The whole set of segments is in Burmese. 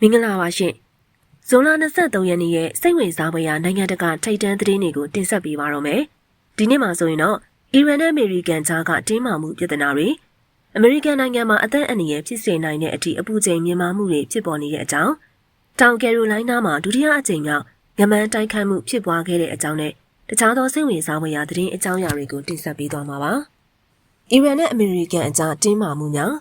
မင်္ဂလာပါရှင်ဇွန်လ23ရက်နေ့ရဲ့စိတ်ဝင်စားဖွယ်ရာနိုင်ငံတကာထိပ်တန်းသတင်းတွေကိုတင်ဆက်ပေးပါတော့မယ်ဒီနေ့မှာဆိုရင်တော့အီရန်နဲ့အမေရိကန်ကြားကတင်းမာမှုပြဿနာတွေအမေရိကန်နိုင်ငံမှာအသက်အန္တရာယ်ဖြစ်စေနိုင်တဲ့အထိအပူချိန်မြင့်မားမှုတွေဖြစ်ပေါ်နေတဲ့အကြောင်းတောင်ကယ်ရိုလိုင်းနားမှာဒုတိယအကြိမ်မြောက်ငမန်းတိုက်ခိုက်မှုဖြစ်ပွားခဲ့တဲ့အကြောင်းနဲ့တခြားသောစိတ်ဝင်စားဖွယ်ရာသတင်းအကြောင်းအရာတွေကိုတင်ဆက်ပေးသွားမှာပါအီရန်နဲ့အမေရိကန်အကြားတင်းမာမှုများ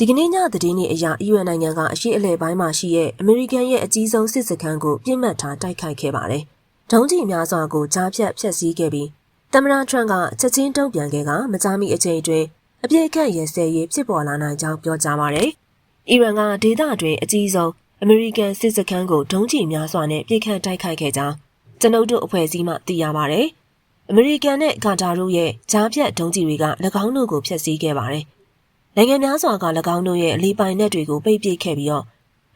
ဒီကနေ့ညသတင်းတွေအရအီရန်နိုင်ငံကအရှိအလဲပိုင်းမှာရှိတဲ့အမေရိကန်ရဲ့အကြီးဆုံးစစ်စခန်းကိုပြစ်မှတ်ထားတိုက်ခိုက်ခဲ့ပါတယ်။ဒုံးကျည်များစွာကိုကြားဖြတ်ဖျက်ဆီးခဲ့ပြီးသမ္မတထရန့်ကချက်ချင်းတုံ့ပြန်ခဲ့ကမကြားမီအချိန်အတွင်းအပြစ်အခတ်ရဲစဲရေးဖြစ်ပေါ်လာနိုင်ကြောင်းပြောကြားပါတယ်။အီရန်ကဒေသအတွင်းအကြီးဆုံးအမေရိကန်စစ်စခန်းကိုဒုံးကျည်များစွာနဲ့ပြစ်ခတ်တိုက်ခိုက်ခဲ့ကြောင်းကျွန်ုပ်တို့အဖွဲ့အစည်းမှသိရပါတယ်။အမေရိကန်နဲ့ကာတာတို့ရဲ့ကြားဖြတ်ဒုံးကျည်တွေက၎င်းတို့ကိုဖျက်ဆီးခဲ့ပါတယ်။ နိုင်ငံများစွာက၎င်းတို့ရဲ့အလေးပိုင်နက်တွေကိုပိတ်ပစ်ခဲ့ပြီးတော့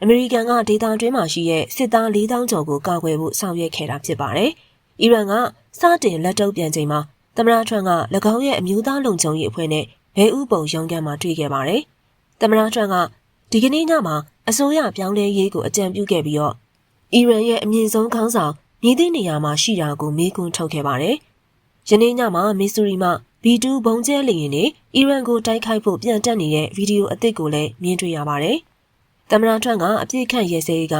အမေရိကန်ကဒေသတွင်းမှာရှိတဲ့စစ်သား4000ကျော်ကိုကာကွယ်ဖို့ဆောင်ရွက်ခဲ့တာဖြစ်ပါတယ်။အီရန်ကစတင်လက်တုပ်ပြန်ချိန်မှာသမ္မတထရန့်က၎င်းရဲ့အမျိုးသားလုံခြုံရေးအဖွဲ့နဲ့ဘဲဥပုံရုံးခန်းမှာတွေ့ခဲ့ပါတယ်။သမ္မတထရန့်ကဒီကနေ့ညမှာအစိုးရပြောင်းလဲရေးကိုအကြံပြုခဲ့ပြီးတော့အီရန်ရဲ့အမြင့်ဆုံးခေါင်းဆောင်မြည်သည့်နေရာမှာရှိတာကိုမေးခွန်းထုတ်ခဲ့ပါတယ်။ ယနေ့ညမှာမစ်ဆူရီမှာ B2 ဘုံကျဲလေရင်နဲ့အီရန်ကိုတိုက်ခိုက်ဖို့ပြန်တက်နေတဲ့ဗီဒီယိုအသစ်ကိုလည်းမြင်တွေ့ရပါတယ်။သမ္မတထရန့်ကအပြစ်ခန့်ရဲစဲက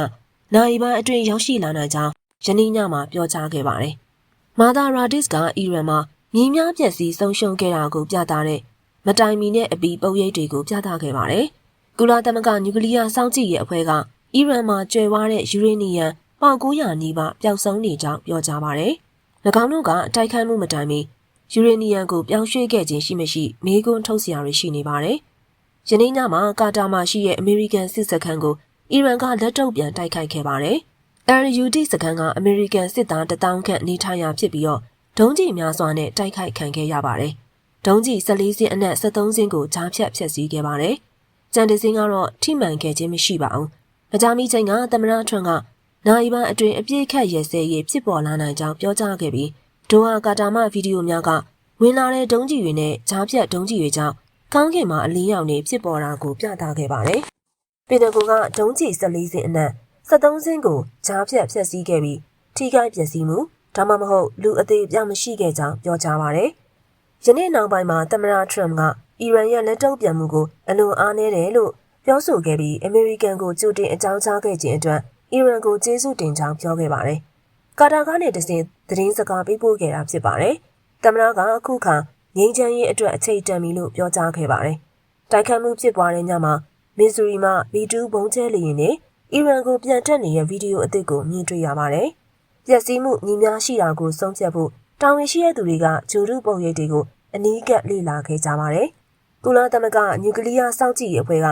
နိုင်ပိုင်းအတွင်းရောက်ရှိလာနိုင်ကြောင်းယနေ့ညမှာပြောကြားခဲ့ပါတယ်။မာသာရာဒစ်ကအီရန်မှာမြေများပြက်စီးဆုံးရှုံးခဲ့တာကိုပြသတဲ့မတိုင်မီနဲ့အပီပုံရိပ်တွေကိုပြသခဲ့ပါတယ်။ကုလသမဂ္ဂနျူကလ িয়ার စောင့်ကြည့်ရေးအဖွဲ့ကအီရန်မှာကျွဲဝါတဲ့ယူရေနီယံပေါင်900နီးပါးပျောက်ဆုံးနေကြောင်းပြောကြားပါတယ်။၎ င်းတို့ကတိုက်ခိုက်မှုမတိုင်မီယူရေနီယံကိုပြောင်းရွှေ့ခဲ့ခြင်းရှိမရှိမေးခွန်းထုတ်စရာတွေရှိနေပါတယ်။ယနေ့ညမှာကာတာမှာရှိတဲ့အမေရိကန်စစ်စခန်းကိုအီရန်ကလက်တုပ်ပြန်တိုက်ခိုက်ခဲ့ပါတယ်။ LUD စခန်းကအမေရိကန်စစ်သားတထောင်ခန့်နေထိုင်ရာဖြစ်ပြီးတော့ဒုံးကျည်များစွာနဲ့တိုက်ခိုက်ခံခဲ့ရပါတယ်။ဒုံးကျည်14စင်းအနက်73စင်းကိုကြားဖြတ်ဖျက်ဆီးခဲ့ပါတယ်။ကြံတစင်းကတော့ထိမှန်ခဲ့ခြင်းမရှိပါဘူး။မကြာမီချိန်ကသမ္မတထွန်းက နိုင်ပန်းအတွင်အပြည့်ခတ်ရဲစဲရေးဖြစ်ပေါ်လာနိုင်ကြောင်းပြောကြားခဲ့ပြီးဒိုဟာကာတာမဗီဒီယိုများကဝင်လာတဲ့ဒုံးကြီးတွေနဲ့ကြားဖြတ်ဒုံးကြီးတွေကြောင့်ကောင်းကင်မှာအလင်းရောင်တွေဖြစ်ပေါ်တာကိုပြသခဲ့ပါတယ်။ပင်တဂွန်ကဒုံးကြီး14စင်းအနက်73စင်းကိုကြားဖြတ်ဖျက်ဆီးခဲ့ပြီးထိခိုက်ပျက်စီးမှုဒါမှမဟုတ်လူအသေးပြောင်းမရှိခဲ့ကြောင်းပြောကြားပါတယ်။ယနေ့နောက်ပိုင်းမှာသမ္မတထရမ်ကအီရန်ရဲ့လက်တုပ်ပြန်မှုကိုအလွန်အားနည်းတယ်လို့ပြောဆိုခဲ့ပြီးအမေရိကန်ကိုကြိုတင်အကြောင်းကြားခဲ့ခြင်းအတွက် အီရန်ကိုကျေးဇူးတင်ကြောင်းပြောခဲ့ပါတယ်။ကာတာကနေတစဉ်သတင်းစကားပေးပို့ခဲ့တာဖြစ်ပါတယ်။သမ္မတကအခုခါငိမ့်ချမ်းရေးအတွက်အချိန်တန်ပြီလို့ပြောကြားခဲ့ပါတယ်။တိုက်ခတ်မှုဖြစ်ပွားတဲ့ညမှာမစ်ဇူရီမှာ B2 ဘုံကျဲလေယာဉ်နဲ့အီရန်ကိုပြန်တက်နေတဲ့ဗီဒီယိုအသစ်ကိုမြင်တွေ့ရပါတယ်။ပျက်စီးမှုညီများရှိတာကိုဆုံးဖြတ်ဖို့တာဝန်ရှိတဲ့သူတွေကဂျိုရုပုံရိပ်တွေကိုအနီးကပ်လေ့လာခဲ့ကြပါတယ်။ကုလသမဂ္ဂနျူကလ িয়ার စောင့်ကြည့်ရေးအဖွဲ့က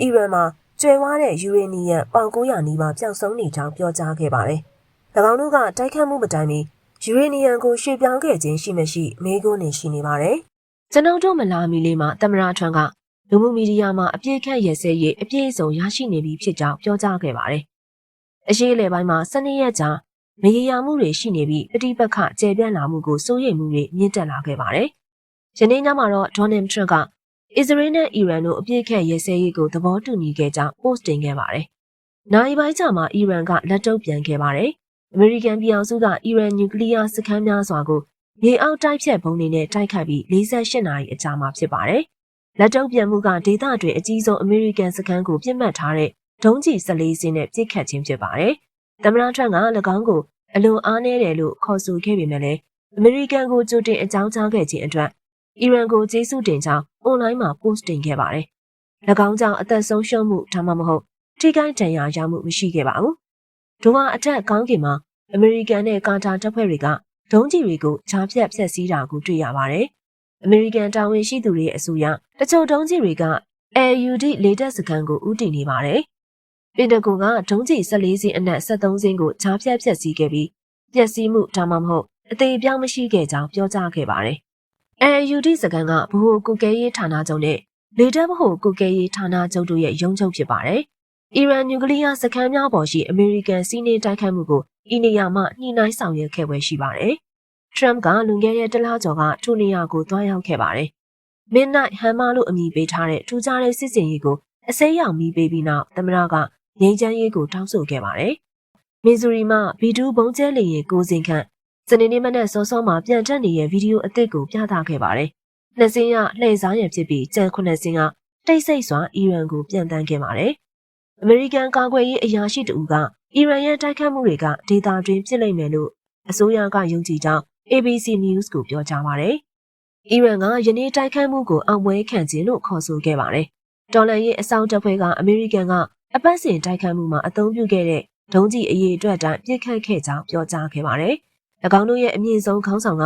အီရန်မှာ ကျွဲဝါးတဲ့ယူရေနီယံပေါင်900နီးပါးပျောက်ဆုံးနေကြောင်းပြောကြားခဲ့ပါတယ်။၎င်းတို့ကတိုက်ခတ်မှုမတိုင်မီယူရေနီယံကိုရွှေ့ပြောင်းခဲ့ခြင်းရှိမရှိမေးခွန်းနေရှိနေပါတယ်။ကျွန်ုပ်တို့မလာမီလေးမှာသမရထွန်းကလူမှုမီဒီယာမှာအပြည့်ခန့်ရဲစဲရေးအပြည့်အစုံရရှိနေပြီဖြစ်ကြောင်းပြောကြားခဲ့ပါတယ်။အရှိအလေပိုင်းမှာစနေရက်ကြာမရေရာမှုတွေရှိနေပြီးပဋိပက္ခကျေပြန့်လာမှုကိုစိုးရိမ်မှုတွေမြင့်တက်လာခဲ့ပါတယ်။ယနေ့ညမှာတော့ဒေါ်နယ်ထရန့်က အစ္စရေးနဲ့အီရန်တို့အပြည့်ခန့်ရဲစဲရေးကိုသဘောတူညီခဲ့ကြောင်း post တင်ခဲ့ပါတယ်။နိုင်ပိုင်းကြာမှာအီရန်ကလက်တုပ်ပြန်ခဲ့ပါတယ်။အမေရိကန်ပြည်အောင်စုကအီရန်နျူကလ িয়ার စခန်းများစွာကိုမြေအောက်တိုက်ဖြတ်ဘုံတွေနဲ့တိုက်ခိုက်ပြီး48နာရီအကြာမှာဖြစ်ပါတယ်။လက်တုပ်ပြန်မှုကဒေသတွင်အကြီးဆုံးအမေရိကန်စခန်းကိုပြစ်မှတ်ထားတဲ့ဒုံးကျည်14စင်းနဲ့ပြစ်ခတ်ခြင်းဖြစ်ပါတယ်။သမ္မတထရန့်က၎င်းကိုအလွန်အားနည်းတယ်လို့ခေါ်ဆိုခဲ့ပေမဲ့လည်းအမေရိကန်ကိုကြိုတင်အကြောင်းကြားခဲ့ခြင်းအတွက် အီရန်ကိုကျေးဇူးတင်ကြောင်းအွန်လိုင်းမှာ post တင်ခဲ့ပါတယ်။၎င်းကြောင့်အသက်ဆုံးရှုံးမှုဒါမှမဟုတ်ထိခိုက်ဒဏ်ရာရမှုမရှိခဲ့ပါဘူး။ဒိုဟာအထက်ကောင်းကင်မှာအမေရိကန်နဲ့ကာတာတပ်ဖွဲ့တွေကဒုံးကျည်တွေကိုချားဖြတ်ဖျက်ဆီးတာကိုတွေ့ရပါတယ်။အမေရိကန်တာဝန်ရှိသူတွေရဲ့အဆိုအရတချို့ဒုံးကျည်တွေက AUD လေတပ်စခန်းကိုဦးတည်နေပါတယ်။ပင်တဂွန်ကဒုံးကျည်14စင်းအနက်73စင်းကိုချားဖြတ်ဖျက်ဆီးခဲ့ပြီးပျက်စီးမှုဒါမှမဟုတ်အသေးပြောင်းမရှိခဲ့ကြောင်းပြောကြားခဲ့ပါတယ်။ AUD စခန်းကဗဟိုကုကဲရေးဌာနချုပ်နဲ့လေတပ်ဗဟိုကုကဲရေးဌာနချုပ်တို့ရဲ့ရုံးချုပ်ဖြစ်ပါတယ်။အီရန်နျူကလ িয়ার စခန်းများပေါ်ရှိအမေရိကန်စီးနှင်းတိုက်ခိုက်မှုကိုဤနေရာမှာညှိနှိုင်းဆောင်ရွက်ခဲ့ပွဲရှိပါတယ်။ Trump ကလွန်ခဲ့တဲ့တလကျော်ကထိုနေရာကိုသွားရောက်ခဲ့ပါတယ်။ Midnight Hammer လို့အမည်ပေးထားတဲ့ထူးခြားတဲ့စစ်စင်ရေးကိုအစိမ်းရောင်မီးပေးပြီးနောက်သမ္မတကငြိမ်းချမ်းရေးကိုတောင်းဆိုခဲ့ပါတယ်။မီဇူရီမှာ B2 ဘုံကျဲလေရင်ကိုစင်ခန့် စနေနေ့မနက်စောစောမှာပြန်တက်နေတဲ့ဗီဒီယိုအသစ်ကိုပြသခဲ့ပါတယ်။နှစ်စင်းကလှည့်စားရန်ဖြစ်ပြီးကြံခုနှစ်စင်းကတိတ်ဆိတ်စွာအီရန်ကိုပြန်တန်းခဲ့ပါတယ်။အမေရိကန်ကာကွယ်ရေးအရာရှိတဦးကအီရန်ရဲ့တိုက်ခတ်မှုတွေကဒေတာတွင်ဖြစ်လိမ့်မယ်လို့အစိုးရကယုံကြည်ကြောင်း ABC News ကိုပြောကြားပါတယ်။အီရန်ကယနေ့တိုက်ခတ်မှုကိုအောင်ပွဲခံခြင်းလို့ခေါ်ဆိုခဲ့ပါတယ်။တော်လန်ရဲ့အဆောင်တပ်ဖွဲ့ကအမေရိကန်ကအပတ်စဉ်တိုက်ခတ်မှုမှာအသုံးပြုခဲ့တဲ့ဒုံးကျည်အရေးအတွက်တိုင်းပြစ်ခတ်ခဲ့ကြောင်းပြောကြားခဲ့ပါတယ်။၎ င်းတို့ရဲ့အမြင့်ဆုံးခေါင်းဆောင်က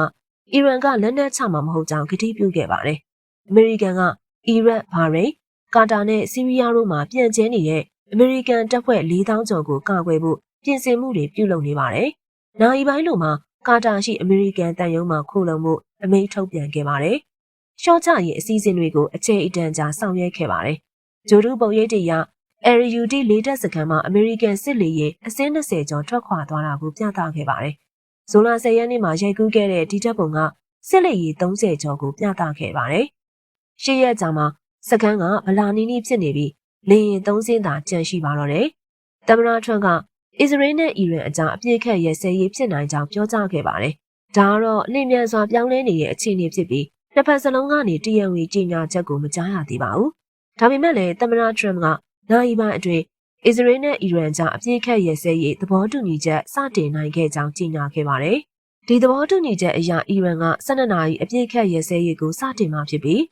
အီရန်ကလက်နက်ချမှာမဟုတ်ကြောင်းကတိပြုခဲ့ပါတယ်။အမေရိကန်ကအီရတ်၊ဘာရိန်၊ကာတာနဲ့ဆီးရီးယားတို့မှာပြန့်ကျဲနေတဲ့အမေရိကန်တပ်ဖွဲ့4000ကျော်ကိုကာကွယ်ဖို့ပြင်ဆင်မှုတွေပြုလုပ်နေပါတယ်။နိုင်ပိုင်းလိုမှာကာတာရှိအမေရိကန်တန်ယုံမှာခိုလုံမှုအမိန့်ထုတ်ပြန်ခဲ့ပါတယ်။ရှော့ချရေးအစည်းအဝေးကိုအခြေအတန်ကြာဆောင်ရွက်ခဲ့ပါတယ်။ဂျိုဒူပုံရိပ်တရ LUD လေးတပ်စခန်းမှာအမေရိကန်စစ်လေယာဉ်အစင်း20ကျော်ထွက်ခွာသွားတာကိုပြသခဲ့ပါတယ်။ ဇွန်လ10ရက်နေ့မှာရိုက်ကူးခဲ့တဲ့ဒီတပ်ပုံကစစ်လေယာဉ်30ကျော်ကိုပြသခဲ့ပါတယ်။ရှေ့ရက်ကြာမှာစခန်းကဗလာနီနီဖြစ်နေပြီးလေယာဉ်3စင်းသာကျန်ရှိပါတော့တယ်။သမ္မတထရန့်ကအစ္စရေးနဲ့အီရန်အကြားအပြစ်ခတ်ရဲစဲရေးဖြစ်နိုင်ကြောင်းပြောကြားခဲ့ပါတယ်။ဒါကတော့လျင်မြန်စွာပြောင်းလဲနေတဲ့အခြေအနေဖြစ်ပြီးနှစ်ဖက်စလုံးကနေတရံဝေကြီးညာချက်ကိုမကြားရသေးပါဘူး။ဒါပေမဲ့လည်းသမ္မတထရန့်ကနိုင်ပိုင်းအတွင်း အစ္စရေးနဲ့အီရန်ကြားအပြစ်ခတ်ရဲစဲရေးသဘောတူညီချက်စတင်နိုင်ခဲ့ကြောင်းကြေညာခဲ့ပါတယ်။ဒီသဘောတူညီချက်အရအီရန်က12နာရီအပြစ်ခတ်ရဲစဲရေးကိုစတင်မှာဖြစ်ပြီး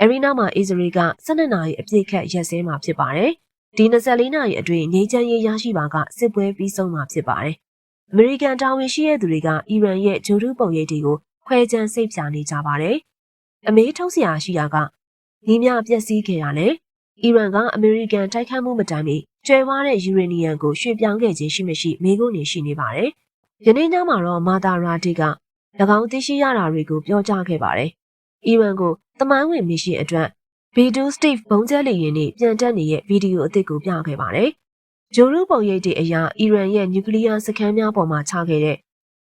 အရီနာမှာအစ္စရေးက12နာရီအပြစ်ခတ်ရက်စဲမှာဖြစ်ပါတယ်။ဒီ24နာရီအတွင်းငြိမ်းချမ်းရေးရရှိပါကစစ်ပွဲပြီးဆုံးမှာဖြစ်ပါတယ်။အမေရိကန်တာဝန်ရှိတဲ့သူတွေကအီရန်ရဲ့ဂျိုဒူပုံရိပ်တွေကိုခွဲခြမ်းစိတ်ဖြာနေကြပါတယ်။အမေထုတ်စရာရှိတာကညီမြပျက်စီးခဲ့ရတယ်။အီရန်ကအမေရိကန်တိုက်ခိုက်မှုမတိုင်မီ ကျွဲဝါတဲ့ယူရေနီယံကိုရွှေ့ပြောင်းခဲ့ခြင်းရှိမရှိမေးခွန်းနေရှိနေပါတယ်။ယနေ့ညမှာတော့မာတာရာတီက၎င်းသိရှိရတာတွေကိုပြောကြားခဲ့ပါတယ်။အီရန်ကိုတမိုင်းဝင်မစ်ရှင်အတွက် B2 Steve ဘုံကျဲလေရင်နဲ့ပြန်တက်နေတဲ့ဗီဒီယိုအသစ်ကိုပြခဲ့ပါတယ်။ဂျိုရူပုံရိပ်တွေအရအီရန်ရဲ့နျူကလ িয়ার စခန်းများပေါ်မှာချခဲ့တဲ့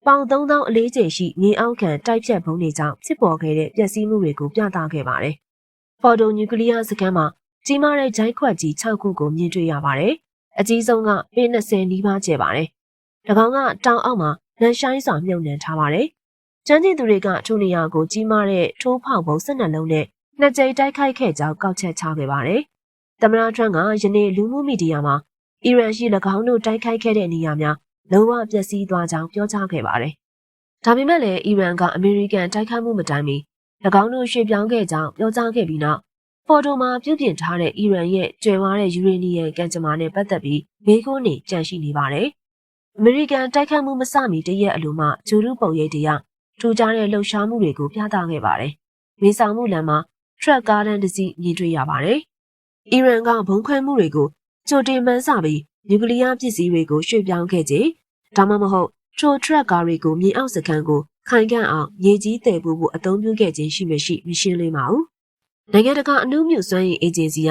ပေါင်3000အလေးချိန်ရှိမြေအောက်ခံတိုက်ဖြတ်ဘုံတွေကြောင့်ဖြစ်ပေါ်ခဲ့တဲ့ပျက်စီးမှုတွေကိုပြသခဲ့ပါတယ်။ဖော်ဒိုနျူကလ িয়ার စခန်းမှာ ကြီးမားတဲ့ဂျိုင်းခွက်ကြီး6ခုကိုမြင်တွေ့ရပါတယ်။အကြီးဆုံးကပေ20နီးပါးကျယ်ပါတယ်။၎င်းကတောင်အောက်မှာလန်ရှိုင်းစွာမြုပ်နှံထားပါတယ်။ကျန်းကျင်သူတွေကထိုနေရာကိုကြီးမားတဲ့ထိုးဖောက်ပုံ12လုံးနဲ့နှစ်ကြိမ်တိုက်ခိုက်ခဲ့ကြောင်းကောက်ချက်ချခဲ့ပါတယ်။သမ္မတထရန့်ကယနေ့လူမှုမီဒီယာမှာအီရန်ရှိ၎င်းတို့တိုက်ခိုက်ခဲ့တဲ့နေရာများလုံးဝပျက်စီးသွားကြောင်းပြောကြားခဲ့ပါတယ်။ဒါပေမဲ့လည်းအီရန်ကအမေရိကန်တိုက်ခိုက်မှုမတိုင်မီ၎င်းတို့ရွှေ့ပြောင်းခဲ့ကြောင်းပြောကြားခဲ့ပြီးနောက် ဖော်တိုမှာပြုပြင်ထားတဲ့အီရန်ရဲ့ကျွဲဝါတဲ့ယူရေနီယံကံကြမ္မာနဲ့ပတ်သက်ပြီးမေးခွန်းတွေကြန့်ရှိနေပါတယ်။အမေရိကန်တိုက်ခိုက်မှုမစမီတရက်အလိုမှဂျူရုပုံရိပ်တရားထူးခြားတဲ့လှုပ်ရှားမှုတွေကိုပြသခဲ့ပါတယ်။မေဆောင်မှုလမ်းမှာထရက်ကားတန်းတစ်စီးမြင်တွေ့ရပါတယ်။အီရန်ကဘုံခွဲမှုတွေကိုကြိုတင်မှန်းဆပြီးနျူကလ িয়ার ပစ္စည်းတွေကိုရွှေ့ပြောင်းခဲ့ခြင်းဒါမှမဟုတ်ထိုထရက်ကားတွေကိုမြေအောက်စခန်းကိုခိုင်ခန့်အောင်မြေကြီးတည်ပို့ဖို့အသုံးပြုခဲ့ခြင်းရှိမရှိမရှင်းလင်းပါဘူး။ နိုင်ငံတကာအမှုမြူစွမ်းရည်အေဂျင်စီက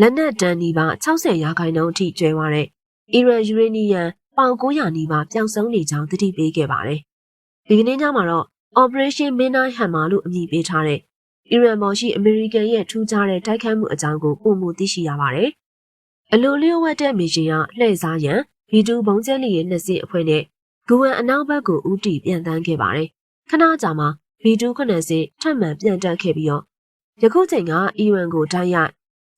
လက်နက်တန်းနီးပါ60ရာခိုင်နှုန်းအထိကျွဲသွားတဲ့အီရန်ယူရေနီယံပေါင်900နီးပါးပျောက်ဆုံးနေကြောင်းသတိပေးခဲ့ပါတယ်။ဒီကနေ့ညမှာတော့ Operation Midnight Hammer လို့အမည်ပေးထားတဲ့အီရန်ပေါ်ရှိအမေရိကန်ရဲ့ထူးခြားတဲ့တိုက်ခိုက်မှုအကြောင်းကိုပုံမသိရှိရပါတယ်။အလိုလျော့ဝတ်တဲ့မီရှင်ကလှည့်စားရန်ဗီဒူဘုံကျဲလီရဲ့နှစ်စီအဖွဲ့နဲ့ဂူဝမ်အနောက်ဘက်ကိုဦးတည်ပြန်တန်းခဲ့ပါတယ်။ခဏကြာမှဗီဒူခုနှစ်စီထပ်မံပြန်တက်ခဲ့ပြီးတော့ ယခုချိန်ကအီရန်ကိုတိုင်းရိုက်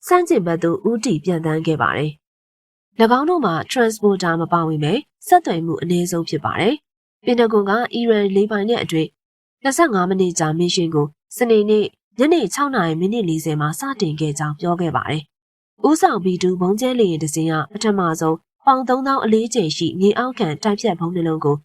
စန့်ကျင်ဘက်သို့ဦးတည်ပြန်တန်းခဲ့ပါတယ်။၎င်းတို့မှာ transporter မပါဝင်ပဲဆက်သွယ်မှုအနည်းဆုံးဖြစ်ပါတယ်။ပင်တဂွန်ကအီရန်လေးပိုင်နဲ့အတွင်း25မိနစ်ကြာမစ်ရှင်ကိုစနေနေ့ညနေ6နာရီမိနစ်40မှာစတင်ခဲ့ကြောင်းပြောခဲ့ပါတယ်။ဦးဆောင်ဘီဒူဘုံကျဲလေရင်တစင်းကပထမဆုံးပေါင်3000အလေးချိန်ရှိမြေအောက်ခံတိုက်ဖြတ်ဘုံနှလုံးကို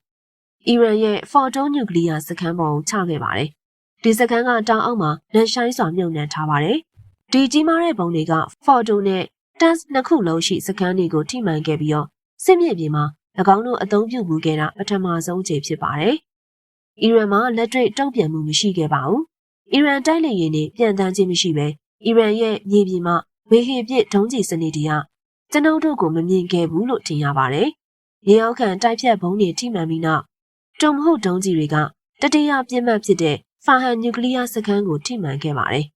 အီရန်ရဲ့ဖော်တိုနျူကလ িয়ার စခန်းပေါ်ချခဲ့ပါတယ်။ ဒီစခန်းကတောင်အောက်မှာလက်ရှိုင်းစွာမြုပ်နှံထားပါတယ်။ဒီကြီးမားတဲ့ဘုံတွေကဖော်တိုနဲ့တတ်နှစ်ခုလုံးရှိစခန်းတွေကိုထိမှန်ခဲ့ပြီးတော့စစ်မြေပြင်မှာ၎င်းတို့အသုံးပြုမှုခဲ့တာပထမဆုံးချိန်ဖြစ်ပါတယ်။အီရန်မှာလက်တွေ့တုံ့ပြန်မှုမရှိခဲ့ပါဘူး။အီရန်တိုက်လေယာဉ်တွေပြန်တန်းခြင်းမရှိဘဲအီရန်ရဲ့မြေပြင်မှာဝေဟင်ပစ်ဒုံးကျည်စနစ်တွေကကျွန်ုပ်တို့ကိုမမြင်ခဲ့ဘူးလို့ထင်ရပါတယ်။ရေအောက်ခံတိုက်ဖြတ်ဘုံတွေထိမှန်ပြီးနောက်တုံမဟုတ်ဒုံးကျည်တွေကတတိယပြစ်မှတ်ဖြစ်တဲ့ ဖာဟန်နျူကလ িয়ার စခန်းကိုထိမှန်ခဲ့ပါတယ်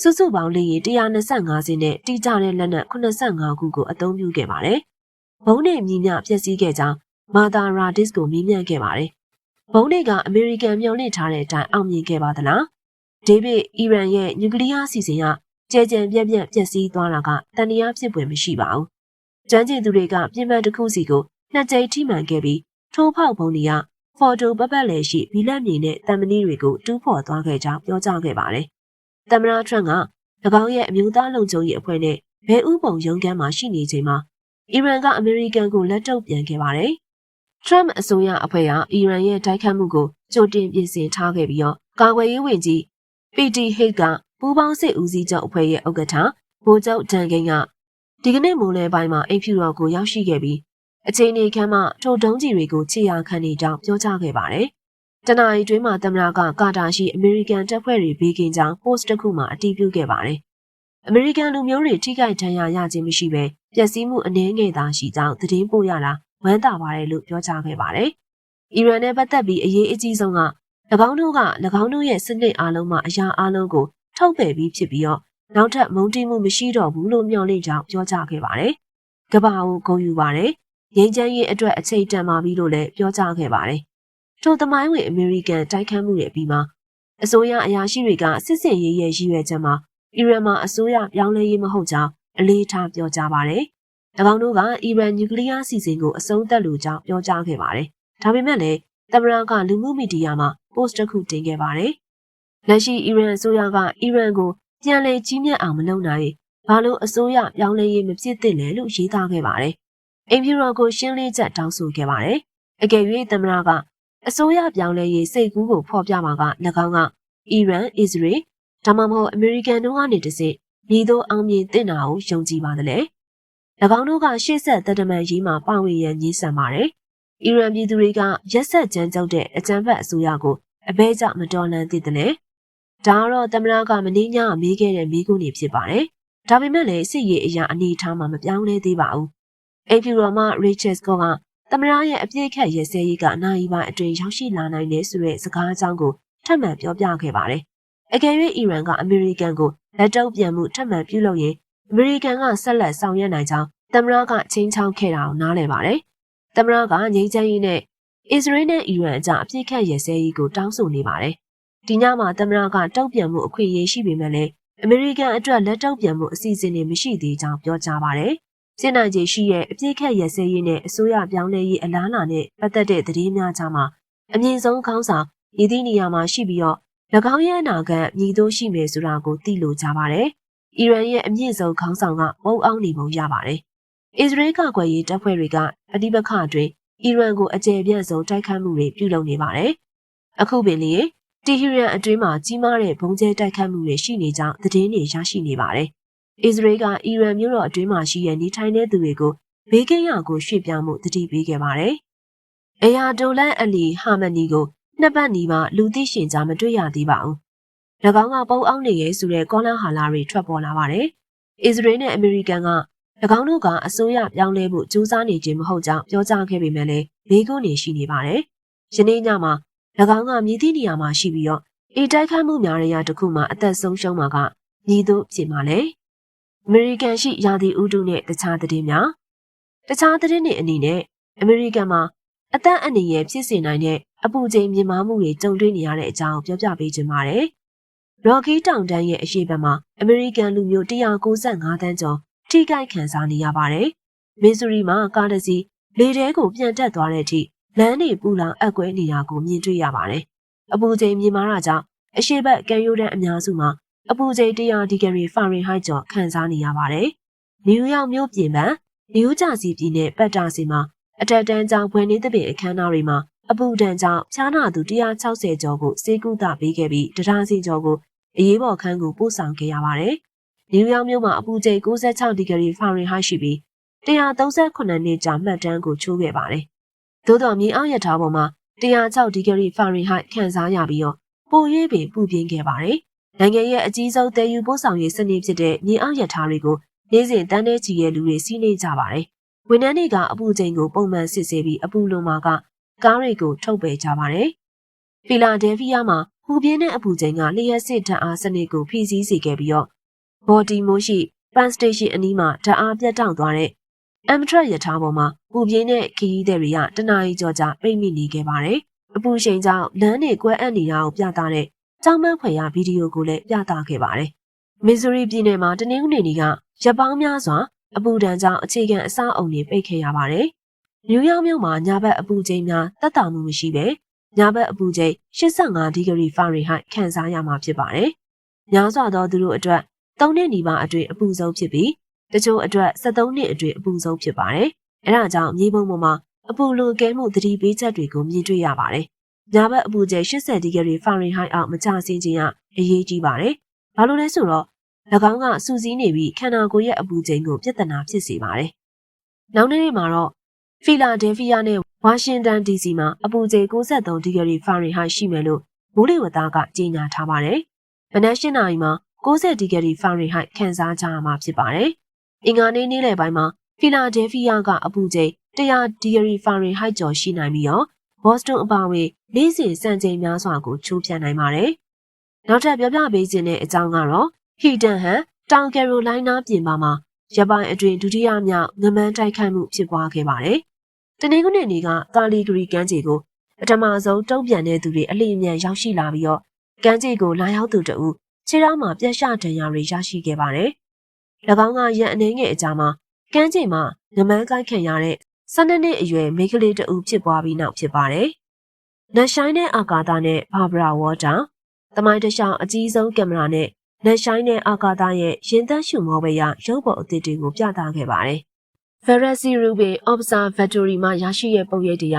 စုစုပေါင်းလေယာဉ်125စီးနဲ့တိကျတဲ့လက်နက်85ခုကိုအသုံးပြုခဲ့ပါတယ်။ဘုံနဲ့မြင်းမြပျက်စီးခဲ့ကြောင်းမာသာရာဒစ်ကိုမြင်းမြတ်ခဲ့ပါတယ်။ဘုံတွေကအမေရိကန်မျှော်လင့်ထားတဲ့အတိုင်းအောင်မြင်ခဲ့ပါသလား။ဒေးဗစ်အီရန်ရဲ့နျူကလ িয়ার စီစဉ်ကကြဲကြံပြက်ပြက်ပျက်စီးသွားတာကတန်တရားဖြစ်ပွင့်မရှိပါဘူး။ကျန်းကျင်သူတွေကပြင်ပတစ်ခုစီကိုနှစ်ကြိမ်ထိမှန်ခဲ့ပြီးထိုးဖောက်ဘုံတွေက ဖော်တိုပပတ်လည်းရှိဘီလက်မြေနဲ့တမ်မနီတွေကိုတူးဖော်သွားခဲ့ကြောင်းပြောကြားခဲ့ပါတယ်။သမ္မတထရန့်က၎င်းရဲ့အမျိုးသားလုံခြုံရေးအဖွဲ့နဲ့ဘဲဥပုံရုံးခန်းမှာရှိနေချိန်မှာအီရန်ကအမေရိကန်ကိုလက်တုပ်ပြန်ခဲ့ပါတယ်။ Trump အစိုးရအဖွဲ့ကအီရန်ရဲ့တိုက်ခတ်မှုကိုကြိုတင်ပြင်ဆင်ထားခဲ့ပြီးတော့ကာကွယ်ရေးဝန်ကြီး PT Hate ကပူးပေါင်းစစ်ဦးစီးချုပ်အဖွဲ့ရဲ့ဥက္ကဋ္ဌဗိုလ်ချုပ်ဒန်ကိန်းကဒီကနေ့မိုးလယ်ပိုင်းမှာအိမ်ဖြူတော်ကိုရောက်ရှိခဲ့ပြီး အချိန်နေခမ်းမှထိုဒုံးကြီးတွေကိုခြေရာခံနေကြောင်းပြောကြားခဲ့ပါတယ်။တနအီတွင်းမှာသမ္မတကကာတာရှိအမေရိကန်တပ်ဖွဲ့တွေဘေးကင်းကြောင်း post တစ်ခုမှာအတည်ပြုခဲ့ပါတယ်။အမေရိကန်လူမျိုးတွေထိခိုက်ဒဏ်ရာရခြင်းမရှိဘဲပျက်စီးမှုအနည်းငယ်သာရှိကြောင်းသတင်းပို့ရတာဝမ်းသာပါတယ်လို့ပြောကြားခဲ့ပါတယ်။အီရန်နဲ့ပတ်သက်ပြီးအရေးအကြီးဆုံးက၎င်းတို့က၎င်းတို့ရဲ့စနစ်အားလုံးမှာအရာအားလုံးကိုထုတ်ပယ်ပြီးဖြစ်ပြီးတော့နောက်ထပ်မုန်းတီးမှုမရှိတော့ဘူးလို့မျှော်လင့်ကြောင်းပြောကြားခဲ့ပါတယ်။ကဘာကိုဂုဏ်ယူပါတယ် ငြိမ်းချမ်းရေးအတွက်အချိန်တန်ပါပြီလို့လည်းပြောကြားခဲ့ပါတယ်။ထိုသမိုင်းဝင်အမေရိကန်တိုက်ခတ်မှုတွေပြီးမှအစိုးရအရာရှိတွေကစစ်စစ်ရေးရဲ့ရည်ရွယ်ချက်မှာအီရန်မှာအစိုးရပြောင်းလဲရေးမဟုတ်ကြောင်းအလေးထားပြောကြားပါတယ်။၎င်းတို့ကအီရန်နျူကလ িয়ার စီစဉ်ကိုအဆုံးသတ်လိုကြောင်းပြောကြားခဲ့ပါတယ်။ဒါပေမဲ့လည်းသမ္မတကလူမှုမီဒီယာမှာ post တစ်ခုတင်ခဲ့ပါတယ်။လက်ရှိအီရန်အစိုးရကအီရန်ကိုပြန်လည်ကြီးမြတ်အောင်မလုပ်နိုင်ဘာလို့အစိုးရပြောင်းလဲရေးမဖြစ်သင့်လဲလို့ရေးသားခဲ့ပါတယ်။ အိမ်ဖြူတော်ကိုရှင်းလင်းချက်တောင်းဆိုခဲ့ပါတယ်။အကယ်၍သမ္မတကအစိုးရပြောင်းလဲရေးစိတ်ကူးကိုဖော်ပြမှာက၎င်းကအီရန်၊အစ္စရေးဒါမှမဟုတ်အမေရိကန်တို့ကနေတစစ်ညီတို့အောင်မြင်တင်တာကိုယုံကြည်ပါသလဲ။၎င်းတို့ကရှေ့ဆက်တဒမန်ရေးမှာပါဝင်ရန်ညှိဆန်ပါတယ်။အီရန်ပြည်သူတွေကရက်ဆက်ကြမ်းကြုတ်တဲ့အကြမ်းဖက်အစိုးရကိုအဘဲကြောင့်မတော်လှန်သင့်တယ်။ဒါကတော့သမ္မတကမင်းညမေးခဲ့တဲ့မိကုနေဖြစ်ပါတယ်။ဒါပေမဲ့လည်းစစ်ရေးအရာအနေအထားမှာမပြောင်းလဲသေးပါဘူး အိမ်ဖြူတော်မှ Rachel Scott ကသမရရဲ့အပြည့်ခက်ရဲစဲရေးကအနာရီပိုင်းအတွင်းရောက်ရှိလာနိုင်တယ်ဆိုတဲ့စကားအကြောင်းကိုထပ်မံပြောပြခဲ့ပါတယ်။အကယ်၍အီရန်ကအမေရိကန်ကိုလက်တုပ်ပြန်မှုထပ်မံပြုလုပ်ရင်အမေရိကန်ကဆက်လက်ဆောင်ရွက်နိုင်ကြောင်းသမရကချင်းချောင်းခဲ့တာကိုနားလည်ပါတယ်။သမရကငြိမ်းချမ်းရေးနဲ့အစ္စရေးနဲ့အီရန်အကြားအပြည့်ခက်ရဲစဲရေးကိုတောင်းဆိုနေပါတယ်။ဒီညမှာသမရကတုံ့ပြန်မှုအခွင့်အရေးရှိပေမဲ့လည်းအမေရိကန်အတွက်လက်တုပ်ပြန်မှုအစီအစဉ်တွေမရှိသေးကြောင်းပြောကြားပါတယ်။ စစ်နိုင်ခြေရှိရဲ့အပြစ်ခတ်ရစဲရေးနဲ့အစိုးရပြောင်းလဲရေးအလားအလာနဲ့ပတ်သက်တဲ့သတင်းများကြားမှာအမြင့်ဆုံးခေါင်းဆောင်ရည်သည့်နေရာမှာရှိပြီးတော့၎င်းရဲ့အနာဂတ်မြည်သို့ရှိမယ်ဆိုတာကိုသိလို့ကြပါတယ်။အီရန်ရဲ့အမြင့်ဆုံးခေါင်းဆောင်ကမုံအောင်နေပုံရပါတယ်။အစ္စရေးကကွယ်ရေးတပ်ဖွဲ့တွေကအတိပခအတွင်းအီရန်ကိုအကြယ်ပြန့်ဆုံးတိုက်ခိုက်မှုတွေပြုလုပ်နေပါတယ်။အခုပင်လေတီဟီရန်အတွင်းမှာကြီးမားတဲ့ဘုံကျဲတိုက်ခိုက်မှုတွေရှိနေကြောင်းသတင်းတွေရရှိနေပါတယ် အစ္စရေးကအီရန်မြို့တော်အတွင်းမှာရှိတဲ့နေထိုင်တဲ့သူတွေကိုဘေးကင်းရာကိုရွှေ့ပြောင်းမှုတတိပေးခဲ့ပါတယ်။အယာဒိုလန်အလီဟာမနီကိုနှစ်ပတ်နီးမှလူသိရှင်ကြားမတွေ့ရသေးပါဘူး။၎င်းကပုံအောင်နေရဲ့ဆိုတဲ့ကောလာဟာလာတွေထွက်ပေါ်လာပါတယ်။အစ္စရေးနဲ့အမေရိကန်က၎င်းတို့ကအစိုးရပြောင်းလဲဖို့ကြိုးစားနေခြင်းမဟုတ်ကြောင်းပြောကြားခဲ့ပေမဲ့လည်းလေးကုန်းနေရှိနေပါတယ်။ယနေ့ညမှာ၎င်းကမြည်သည့်နေရာမှာရှိပြီးတော့အေတိုက်ခိုက်မှုများရရတခုမှအသက်ဆုံးရှုံးမှာကညီတို့ဖြစ်မှာလေ။ အမေရိကန်ရှိရာသီဥတုနဲ့တခြားသတင်းများတခြားသတင်းတွေအနေနဲ့အမေရိကန်မှာအသက်အန္တရာယ်ဖြစ်စေနိုင်တဲ့အပူချိန်မြင့်မားမှုတွေကြုံတွေ့နေရတဲ့အကြောင်းပြောပြပေးခြင်းပါတယ်။ Rocky တောင်တန်းရဲ့အရှိတ်မှာအမေရိကန်လူမျိုး195တန်းကျော်ထိခိုက်ခံစားနေရပါတယ်။မစ်ဇူရီမှာကားတစ်စီးလေထဲကိုပြန်တက်သွားတဲ့အထိလမ်းတွေပူလောင်အက်ကွဲနေတာကိုမြင်တွေ့ရပါတယ်။အပူချိန်မြင့်မားတာကြောင့်အရှိတ်ဘက်ကံရိုးတန်းအများစုမှာ အပူချိန်100ဒီဂရီဖာရင်ဟိုက်ကျော်ခံစားနေရပါတယ်။နယူးယောက်မြို့ပြင်ပနယူးဂျာစီပြည်နယ်ပတ်တာစီမှာအထက်တန်းကျောင်းဘွယ်နေသဖြင့်အခမ်းအနားတွေမှာအပူဒဏ်ကြောင့်ဖြားနာသူ160ကျော်ကိုစေကုသပေးခဲ့ပြီးတရားစီကျော်ကိုအရေးပေါ်ခန်းကိုပို့ဆောင်ခဲ့ရပါတယ်။နယူးယောက်မြို့မှာအပူချိန်66ဒီဂရီဖာရင်ဟိုက်ရှိပြီး138နှစ်ကြာမှတ်တမ်းကိုချိုးခဲ့ပါတယ်။သို့တော်မြေအောက်ရထားပေါ်မှာ106ဒီဂရီဖာရင်ဟိုက်ခံစားရပြီးတော့ပို၍ပင်ပူပြင်းခဲ့ပါတယ် နိုင်ငံရဲ့အကြီးဆုံးတည်ယူပို့ဆောင်ရေးစနစ်ဖြစ်တဲ့မြေအောက်ရထားတွေကိုနေ့စဉ်တန်းတဲ့ချီရဲ့လူတွေစီးနေကြပါတယ်။ဝန်ထမ်းတွေကအပူချိန်ကိုပုံမှန်စစ်ဆေးပြီးအပူလုံးမှာကကားတွေကိုထုတ်ပယ်ကြပါတယ်။ဖီလာဒဲလ်ဖီးယားမှာပူပြင်းတဲ့အပူချိန်ကလျှက်စစ်ဓာတ်အားစနစ်ကိုဖိစီးစေခဲ့ပြီးတော့ဘော်ဒီမိုးရှိပန်စတေးရှင်းအနီးမှာဓာတ်အားပြတ်တောက်သွားတဲ့အမ်ထရက်ရထားပေါ်မှာပူပြင်းတဲ့ခရီးသည်တွေကတနာရီကျော်ကြာပိတ်မိနေခဲ့ပါတယ်။အပူချိန်ကြောင့်လမ်းတွေကွဲအပ်နေတာကိုပြသတဲ့ ကြောင်မန်းဖွယ်ရဗီဒီယိုကိုလည်းပြသခဲ့ပါတယ်။မစ်ဇူရီပြည်နယ်မှာတနင်္ဂနွေနေ့ကရပောင်းများစွာအပူဒဏ်ကြောင့်အခြေခံအဆောက်အုံတွေပိတ်ခဲ့ရပါတယ်။နယူးယောက်မြို့မှာညဘက်အပူချိန်များတက်တာမှုမရှိဘဲညဘက်အပူချိန်85ဒီဂရီဖာရင်ဟိုက်ခံစားရမှာဖြစ်ပါတယ်။များစွာသောသူတို့အတွက်၃နှစ်နီးပါးအတွင်းအပူဆုံးဖြစ်ပြီးတချို့အတွက်73နှစ်အတွင်းအပူဆုံးဖြစ်ပါတယ်။အဲဒါကြောင့်မြေပုံပေါ်မှာအပူလိုကဲမှုသတိပေးချက်တွေကိုမြင်တွေ့ရပါတယ်။ ညဘက်အပူချိန်80ဒီဂရီဖာရင်ဟိုက်အောက်မကျဆင်းခြင်းကအရေးကြီးပါတယ်။ဘာလို့လဲဆိုတော့၎င်းကစူးစီးနေပြီးခန္ဓာကိုယ်ရဲ့အပူချိန်ကိုပြဿနာဖြစ်စေပါတယ်။နောက်နေ့မှာတော့ဖီလာဒဲလ်ဖီးယားနဲ့ဝါရှင်တန် DC မှာအပူချိန်63ဒီဂရီဖာရင်ဟိုက်ရှိမယ်လို့မိုးလေဝသကကြေညာထားပါတယ်။မနက်၈နာရီမှာ60ဒီဂရီဖာရင်ဟိုက်ခန့်စားကြရမှာဖြစ်ပါတယ်။အင်္ဂါနေ့နေ့လယ်ပိုင်းမှာဖီလာဒဲလ်ဖီးယားကအပူချိန်100ဒီဂရီဖာရင်ဟိုက်ကျော်ရှိနိုင်ပြီးတော့ ဘော့စတွန်အပါအဝင်လေးစင်စံချိန်များစွာကိုချိုးဖျက်နိုင်ပါတယ်။နောက်ထပ်ပြောပြပေးခြင်းတဲ့အကြောင်းကတော့ဟီတန်ဟန်တောင်ကယ်ရိုလိုင်းနားပြင်ပမှာရပိုင်းအတွင်းဒုတိယမြောက်ငမန်းတိုက်ခိုက်မှုဖြစ်ပွားခဲ့ပါတယ်။တနင်္ဂနွေနေ့ကကာလီဂရီကမ်းခြေကိုပထမဆုံးတုံ့ပြန်တဲ့သူတွေအလင်းအမြန်ရောက်ရှိလာပြီးတော့ကမ်းခြေကိုလာရောက်သူတဦးခြေထောက်မှာပြက်ရှဒဏ်ရာတွေရရှိခဲ့ပါတယ်။၎င်းကရန်အနေငယ်အကြမှာကမ်းခြေမှာငမန်းကိုက်ခံရတဲ့ ၁၂နှစ်အရွယ်မိန်းကလေးတဦးဖြစ်ပွားပြီးနောက်ဖြစ်ပါတယ်။နတ်ရှိုင်းတဲ့အာကာသနဲ့ဘာဘရာဝေါ်တာတမိုင်းတခြားအကြီးဆုံးကင်မရာနဲ့နက်ရှိုင်းတဲ့အာကာသရဲ့ရင်သက်ရှုမောပဲရရုပ်ပေါ်အသစ်တွေကိုပြသခဲ့ပါတယ်။ Verasi Rubin Observatory မှာရရှိတဲ့ပုံရိပ်တွေက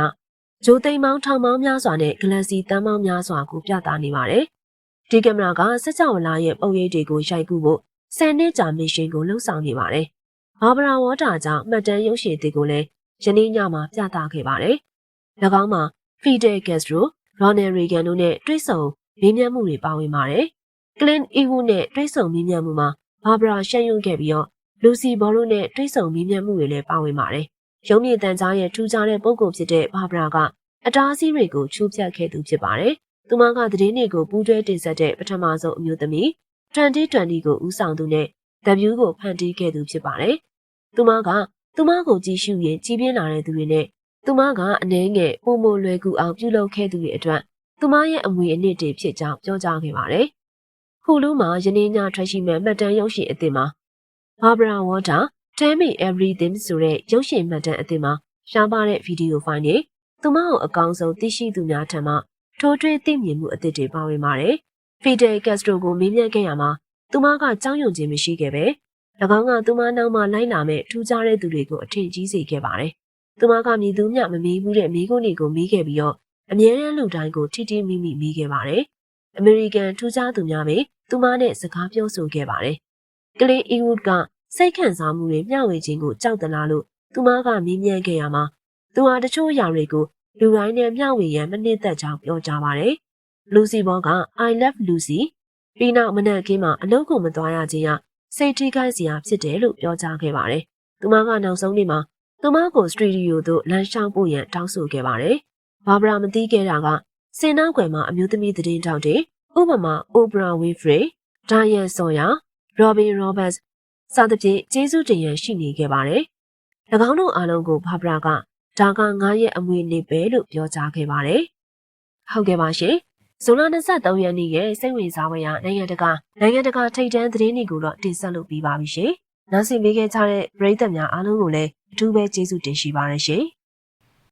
ဂျိုသိမ်းမောင်းထောင်မောင်းများစွာနဲ့ galaxy တန်းမောင်းများစွာကိုပြသနေပါတယ်။ဒီကင်မရာကစကြဝဠာရဲ့ပုံရိပ်တွေကိုရိုက်ကူးဖို့10နှစ်ကြာမစ်ရှင်ကိုလှုပ်ဆောင်နေပါတယ်။ဘာဘရာဝေါ်တာကြောင့်မှတ်တမ်းရုပ်ရှင်တွေကိုလည်း ယနေ့ညမှာပြသခဲ့ပါတယ်။၎င်းမှာ Fidel Castro, Ronald Reagan တို့နဲ့တွေ့ဆုံမေးမြန်းမှုတွေပါဝင်ပါတယ်။ Clint Eastwood နဲ့တွေ့ဆုံမေးမြန်းမှုမှာဘာဘရာရှက်ရွံ့ခဲ့ပြီးတော့ Lucy Ball နဲ့တွေ့ဆုံမေးမြန်းမှုတွေလည်းပါဝင်ပါတယ်။ရုံးမြေတန်ကြားရဲ့ထူးခြားတဲ့ပုံကိုဖြစ်တဲ့ဘာဘရာကအတားအဆီးတွေကိုချိုးဖျက်ခဲ့သူဖြစ်ပါတယ်။သူမကသတင်းတွေကိုပူးတွဲတင်ဆက်တဲ့ပထမဆုံးအမျိုးသမီး2020ကိုဦးဆောင်သူနဲ့ W ကိုဖန်တီးခဲ့သူဖြစ်ပါတယ်။သူမက သူမကိုကြည့်ရှုရင်ကြီးပြင်းလာတဲ့သူတွေနဲ့သူမကအနှဲငယ်ပုံမလွယ်ကူအောင်ပြုလုပ်ခဲ့သူတွေအတွက်သူမရဲ့အမွေအနှစ်တွေဖြစ်ကြောင်းပြောကြားခဲ့ပါတယ်။ဟူလူမှာယနေ့ညထွက်ရှိမဲ့မှတ်တမ်းရုပ်ရှင်အသစ်မှာ Barbara Walter Tell Me Everything ဆိုတဲ့ရုပ်ရှင်မှတ်တမ်းအသစ်မှာရှားပါတဲ့ဗီဒီယိုဖိုင်တွေသူမကိုအကောင်းဆုံးသိရှိသူများထံမှထိုးထွင်းသိမြင်မှုအသစ်တွေပါဝင်ပါတယ်။ Fidel Castro ကိုမေးမြန်းခဲ့ရမှာသူမကကြောက်ရွံ့ခြင်းမရှိခဲ့ပဲ၎ င်းကသူမနောက်မှလိုက်လာမဲ့ထူးခြားတဲ့သူတွေကိုအထင်ကြီးစေခဲ့ပါတယ်။သူမကမြည်သူမျှမမေးဘူးတဲ့မိခိုးတွေကိုမေးခဲ့ပြီးတော့အမြဲတမ်းလူတိုင်းကိုထိတိမိမိမေးခဲ့ပါတယ်။အမေရိကန်ထူးခြားသူများပဲသူမနဲ့စကားပြောဆိုခဲ့ပါတယ်။ကလေးအီဝုဒ်ကစိတ်ခံစားမှုတွေမျှဝေခြင်းကိုကြောက်သလားလို့သူမကမေးမြန်းခဲ့ရမှာသူဟာတချို့အရာတွေကိုလူတိုင်းနဲ့မျှဝေရန်မနစ်သက်ကြောင်းပြောကြားပါတယ်။ Lucy Ball က I love Lucy ပြီးနောက်မနက်ခင်းမှာအလုပ်ကိုမသွားရခြင်းရ စိတ်ထိခိုက်စရာဖြစ်တယ်လို့ပြောကြားခဲ့ပါတယ်။သူမကနောက်ဆုံးနေ့မှာသူမကိုစတူဒီယိုသို့လမ်းလျှောက်ဖို့ရန်တောင်းဆိုခဲ့ပါတယ်။ဘာဘရာမသိခဲ့တာကစင်နောက်ွယ်မှာအမျိုးသမီးသတင်းတောက်တွေဥပမာအိုဘရာဝင်းဖရီဒိုင်ယန်ဆော်ယာရောဘင်ရောဘတ်စသဖြင့်ကျေးဇူးတင်ရန်ရှိနေခဲ့ပါတယ်။၎င်းတို့အားလုံးကိုဘာဘရာကဒါကငါရဲ့အမွေနေပဲလို့ပြောကြားခဲ့ပါတယ်။ဟုတ်ကဲ့ပါရှင်။ ဇွန်လ23ရက်နေ့ရဲ့စိတ်ဝင်စားဖွယ်ရာနိုင်ငံတကာနိုင်ငံတကာထိပ်တန်းသတင်းတွေကိုတော့တင်ဆက်လုပ်ပြီးပါပြီရှင်။နောက်ဆက်ပေးခဲ့ကြတဲ့ပရိသတ်များအားလုံးကိုလည်းအထူးပဲကျေးဇူးတင်ရှိပါရရှင်။